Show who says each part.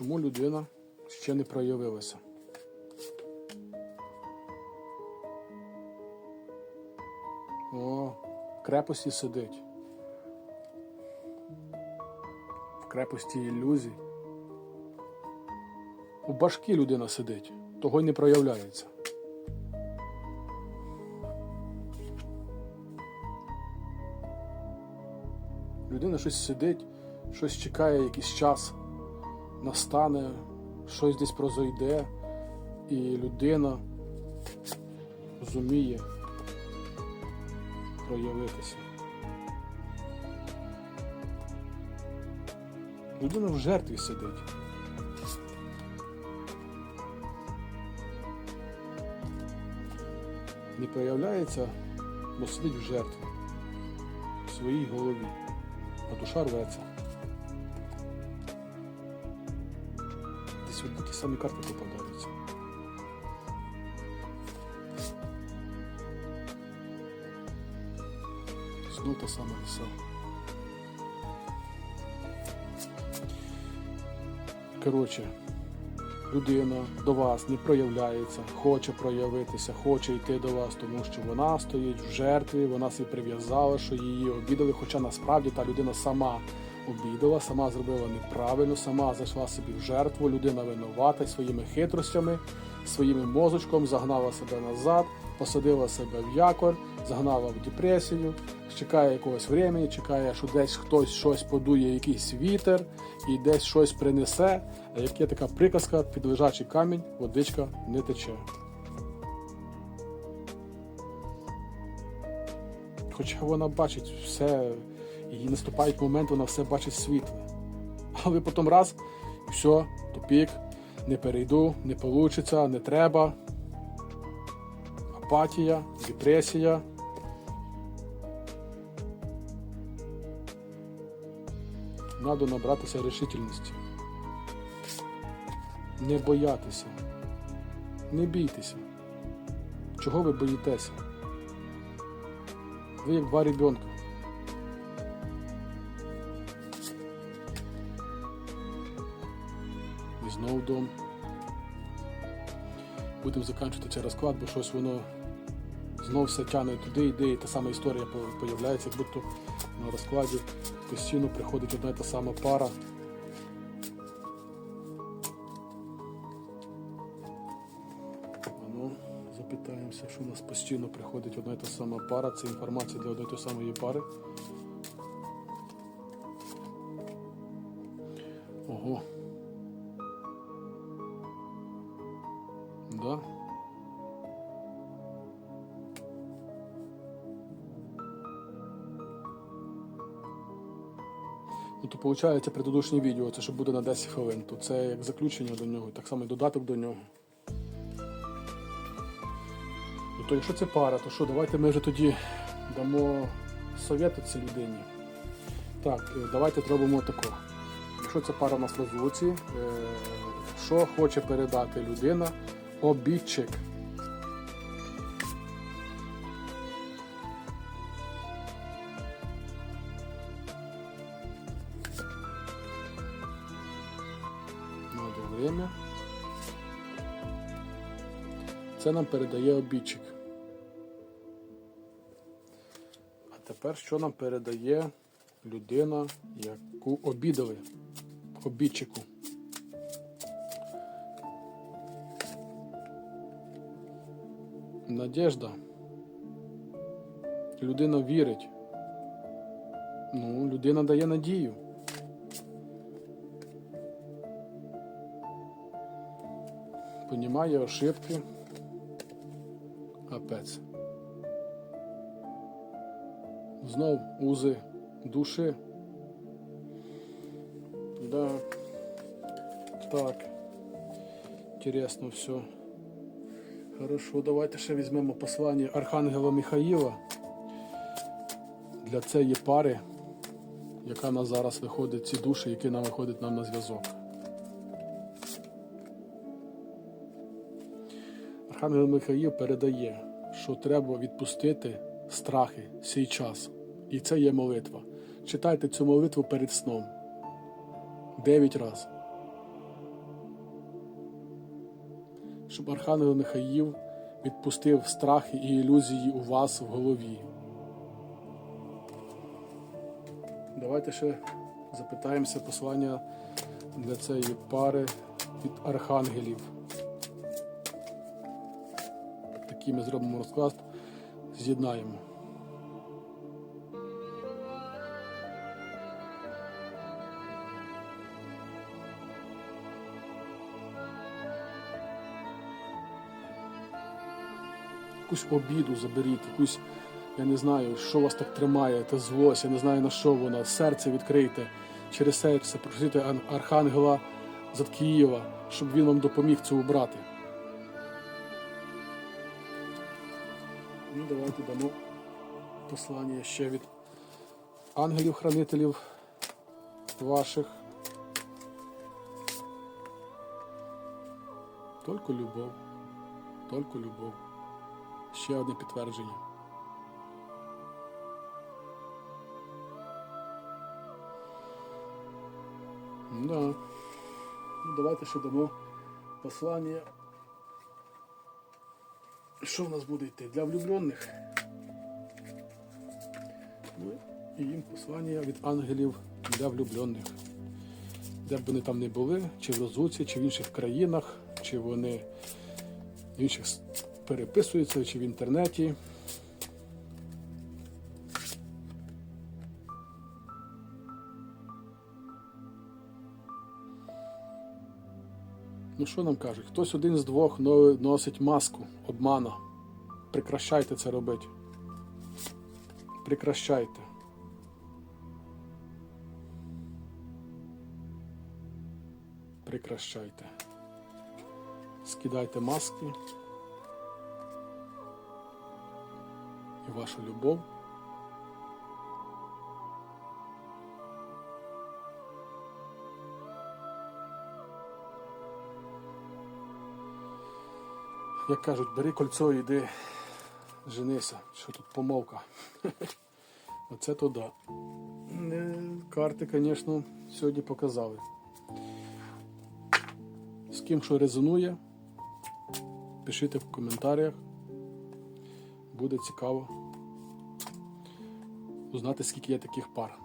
Speaker 1: чому людина ще не проявилася. О, в крепості сидить. В крепості ілюзій. У башкі людина сидить, того й не проявляється. Людина щось сидить, щось чекає якийсь час, настане, щось десь прозойде, і людина зуміє проявитися. Людина в жертві сидить. Не проявляється, бо сидить в жертві, в своїй голові, а душа рветься. Десь одні ті самі карти попадаються. Знов та сама ліса. Коротше, людина до вас не проявляється, хоче проявитися, хоче йти до вас, тому що вона стоїть в жертві, вона собі прив'язала, що її обідали, хоча насправді та людина сама обідала, сама зробила неправильно, сама зайшла собі в жертву, людина винувата своїми хитростями, своїм мозочком загнала себе назад, посадила себе в якор, загнала в депресію, чекає якогось времени, чекає, що десь хтось щось подує, якийсь вітер і десь щось принесе. А як є така приказка, під лежачий камінь водичка не тече. Хоча вона бачить все, їй наступають моменти, вона все бачить світле. Але потім раз, і все, тупік, не перейду, не вийде, не треба. Апатія, депресія. Надо набратися рішительності. Не боятися. Не бійтеся. Чого ви боїтеся? Ви як два ребенка. Знову. Будемо закінчувати цей розклад, бо щось воно знов все тягне туди, йде, і та сама історія появляється, як будто на розкладі постійно приходить одна і та сама пара. Ну, запитаємося, що у нас постійно приходить одна і та сама пара. Це інформація для одної і самої пари. Ого. Да. Ну, то виходить предыдущее відео, це що буде на 10 хвилин, то це як заключення до нього, так само і додаток до нього. Ну, то якщо це пара, то що, давайте ми вже тоді дамо совєти цій людині. Так, е, давайте зробимо тако. Якщо це пара у нас в е, що хоче передати людина, обідчик. Надо время. Це нам передає обідчик. А тепер що нам передає людина, яку обідали обідчику? Надежда. Людина вірить. Ну, людина дає надію. Понімає ошибки. Капець. Знов узи душі. Да. Так. Інтересно все. Хорошо, давайте ще візьмемо послання Архангела Михаїла для цієї пари, яка на зараз виходить, ці душі, які нам виходять нам на зв'язок. Архангел Михаїл передає, що треба відпустити страхи свій час. І це є молитва. Читайте цю молитву перед сном. Дев'ять разів. Щоб Архангел Михаїв відпустив страхи і ілюзії у вас в голові. Давайте ще запитаємося послання для цієї пари від архангелів. Такий ми зробимо розклад, з'єднаємо. Якусь обіду заберіть, якусь, я не знаю, що вас так тримає, та злость, я не знаю на що вона, серце відкрийте, через серце просите Ан- Архангела Заткіїва, щоб він вам допоміг це убрати. Ну, давайте дамо послання ще від ангелів-хранителів ваших. Тільки любов, тільки любов. Ще одне підтвердження. Да. Ну, давайте ще дамо послання. Що в нас буде йти? Для влюблених. Ну, і їм послання від ангелів для влюблених. Де б вони там не були, чи в розлуці, чи в інших країнах, чи вони в інших переписуються, чи в інтернеті. Ну що нам кажуть? Хтось один з двох носить маску обмана. Прекращайте це робити. Прекращайте. Прекращайте. Скидайте маски. І вашу любов. Як кажуть, бери кольцо і йди женися. Що тут помовка? Оце то да. Е, Карти, звісно, сьогодні показали. З ким що резонує, пишіть в коментарях. Буде цікаво узнати, скільки є таких пар.